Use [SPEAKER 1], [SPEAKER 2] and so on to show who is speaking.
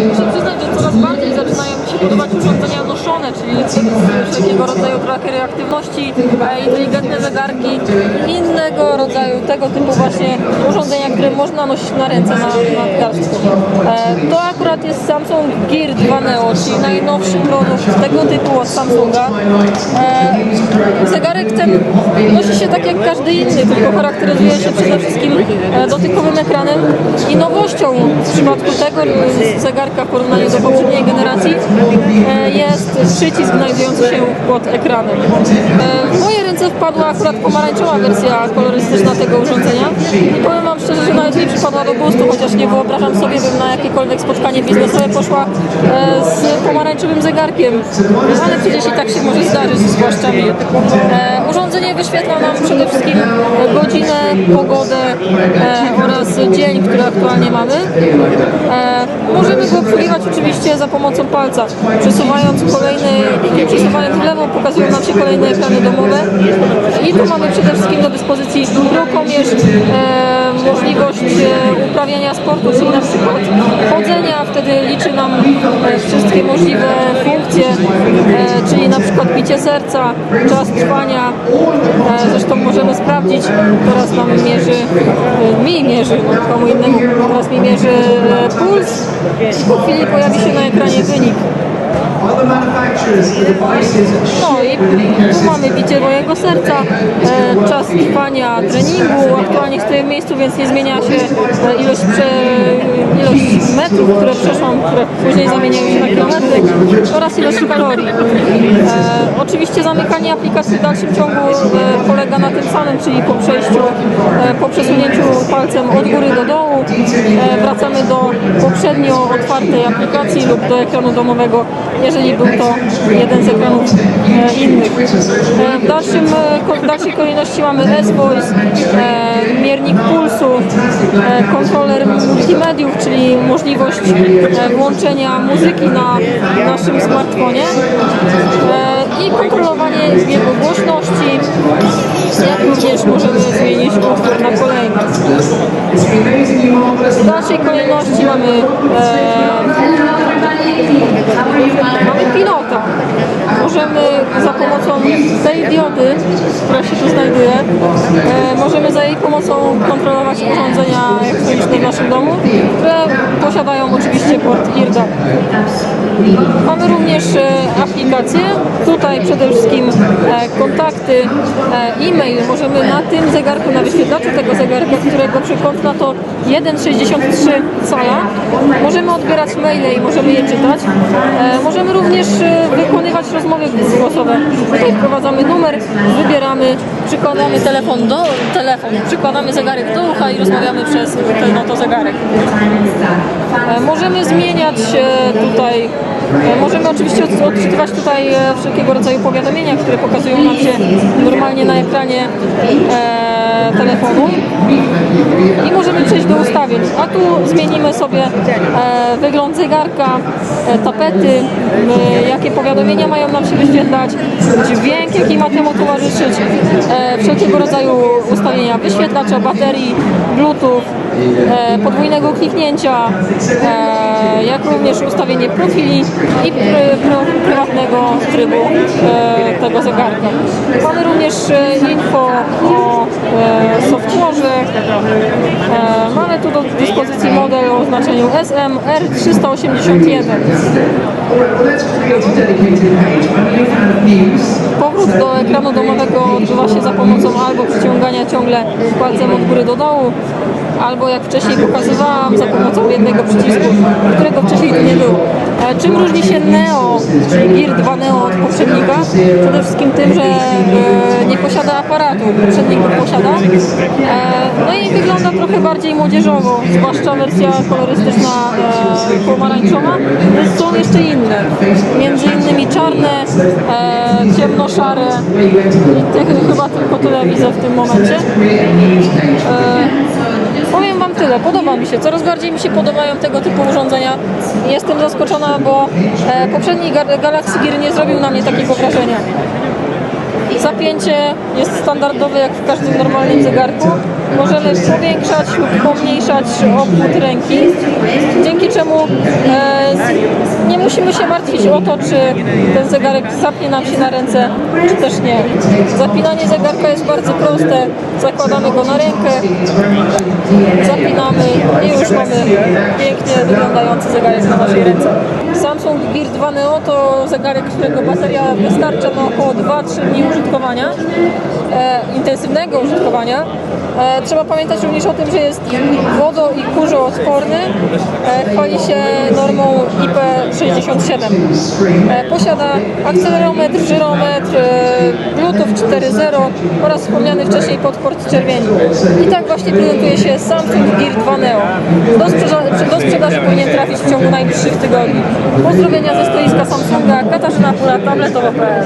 [SPEAKER 1] Спасибо. Czyli wszelkiego rodzaju trackery aktywności, inteligentne zegarki, innego rodzaju tego typu właśnie urządzenia, które można nosić na ręce, na, na garstku. E, To akurat jest Samsung Gear 2 Neo, czyli najnowszy produkt tego typu od Samsunga. E, Zegarek ten nosi się tak jak każdy inny, tylko charakteryzuje się przede wszystkim e, dotykowym ekranem i nowością w przypadku tego zegarka w porównaniu do poprzedniej generacji przycisk znajdujący się pod ekranem. E, W moje ręce wpadła akurat pomarańczowa wersja kolorystyczna tego urządzenia i powiem Wam szczerze, że nawet mi przypadła do gustu, chociaż nie wyobrażam sobie, bym na jakiekolwiek spotkanie biznesowe poszła e, z pomarańczowym zegarkiem, ale przecież i tak się może zdarzyć, zwłaszcza mi. E, Urządzenie wyświetla nam przede wszystkim godzinę, pogodę e, oraz dzień, który aktualnie mamy. E, możemy go obsługiwać oczywiście za pomocą palca. Przesuwając kolejny, przesuwając w lewo pokazują nam się kolejne ekrany domowe. I tu mamy przede wszystkim do dyspozycji ruchomierz, e, możliwość e, uprawiania sportu, czyli na przykład chodzenia, wtedy liczy nam e, wszystkie możliwe e, czyli na przykład bicie serca, czas trwania. E, zresztą możemy sprawdzić, teraz nam mierzy, e, mi mierzy, komu innemu, teraz mi mierzy e, puls i po chwili pojawi się na ekranie wynik. No i tu mamy bicie mojego serca, e, czas trwania treningu, aktualnie stoję w miejscu, więc nie zmienia się e, ilość, prze, ilość metrów, które przeszłam, które później zamieniają się na kilometry oraz ilość kalorii. E, oczywiście zamykanie aplikacji w dalszym ciągu e, polega na tym samym, czyli po przejściu, e, po przesunięciu palcem od góry do dołu e, wracamy do poprzednio otwartej aplikacji lub do ekranu domowego, jeżeli był to jeden z ekranów e, innych. E, w, dalszym, e, w dalszej kolejności mamy S-Voice, miernik pulsu, e, kontroler multimediów, czyli możliwość włączenia muzyki na naszym smartfonie i kontrolowanie jego głośności, jak również możemy zmienić utwór na kolejny. W dalszej kolejności mamy, e, mamy pilota. Możemy za pomocą tej diody, która się tu znajduje, e, możemy za jej pomocą kontrolować urządzenia elektroniczne w naszym domu, które posiadają oczywiście port IRDA. Mamy również e, aplikacje, tutaj przede wszystkim e, kontakty, e, e-mail. Możemy na tym zegarku, na wyświetlaczu tego zegarka, którego przekątna to 1,63 cala, możemy odbierać maile i możemy je czytać. E, Możemy również e, wykonywać rozmowy głosowe. Tutaj wprowadzamy numer, wybieramy, przykładamy telefon do telefon, przykładamy zegarek do ucha i rozmawiamy przez ten oto zegarek. E, Możemy zmieniać tutaj, możemy oczywiście od- odczytywać tutaj e, wszelkiego rodzaju powiadomienia, które pokazują nam się normalnie na ekranie e, telefonu. I możemy przejść do ustawień, a tu zmienimy sobie e, wygląd zegarka, e, tapety, e, jakie powiadomienia mają nam się wyświetlać, dźwięk jaki ma temu towarzyszyć, e, wszelkiego rodzaju ustawienia wyświetlacza, baterii, bluetooth, e, podwójnego kliknięcia, e, jak również ustawienie profili i pr, pr, prywatnego trybu e, tego zegarka. Mamy również e, info o e, software'ze. Mamy tu do dyspozycji model o oznaczeniu SMR381.
[SPEAKER 2] Well, let's create a dedicated page when you have news.
[SPEAKER 1] Powrót do ekranu domowego odbywa się za pomocą albo przyciągania ciągle palcem od góry do dołu, albo jak wcześniej pokazywałam, za pomocą jednego przycisku, którego wcześniej nie było. Czym różni się Neo, czyli Gear 2 Neo od poprzednika? Przede wszystkim tym, że e, nie posiada aparatu, poprzednik posiada. E, No i wygląda trochę bardziej młodzieżowo, zwłaszcza wersja kolorystyczna e, pomarańczowa. Są jeszcze inne, między innymi czarne, ciemnoszare i tych chyba tylko tyle widzę w tym momencie. Powiem tyle, podoba mi się, coraz bardziej mi się podobają tego typu urządzenia. Jestem zaskoczona, bo e, poprzedni Ga- Galaxy Gear nie zrobił na mnie takiego wrażenia. Zapięcie jest standardowe jak w każdym normalnym zegarku. Możemy powiększać lub pomniejszać obwód ręki, dzięki czemu e, musimy się martwić o to, czy ten zegarek zapnie nam się na ręce, czy też nie. Zapinanie zegarka jest bardzo proste. Zakładamy go na rękę, zapinamy i już mamy pięknie wyglądający zegarek na naszej ręce. Samsung Gear 2 Neo to zegarek, którego bateria wystarcza na około 2-3 dni użytkowania, e, intensywnego użytkowania. E, trzeba pamiętać również o tym, że jest wodo i kurzoodporny. E, chwali się normą IP67. E, posiada akcelerometr, żyrometr, e, Bluetooth 4.0 oraz wspomniany wcześniej podport czerwieni. I tak właśnie prezentuje się Samsung Gear 2 Neo. Do, sprzeża- do sprzedaży powinien trafić w ciągu najbliższych tygodni. Pozdrowienia ze stoiska Samsunga, Katarzyna Pula, tabletowo.pl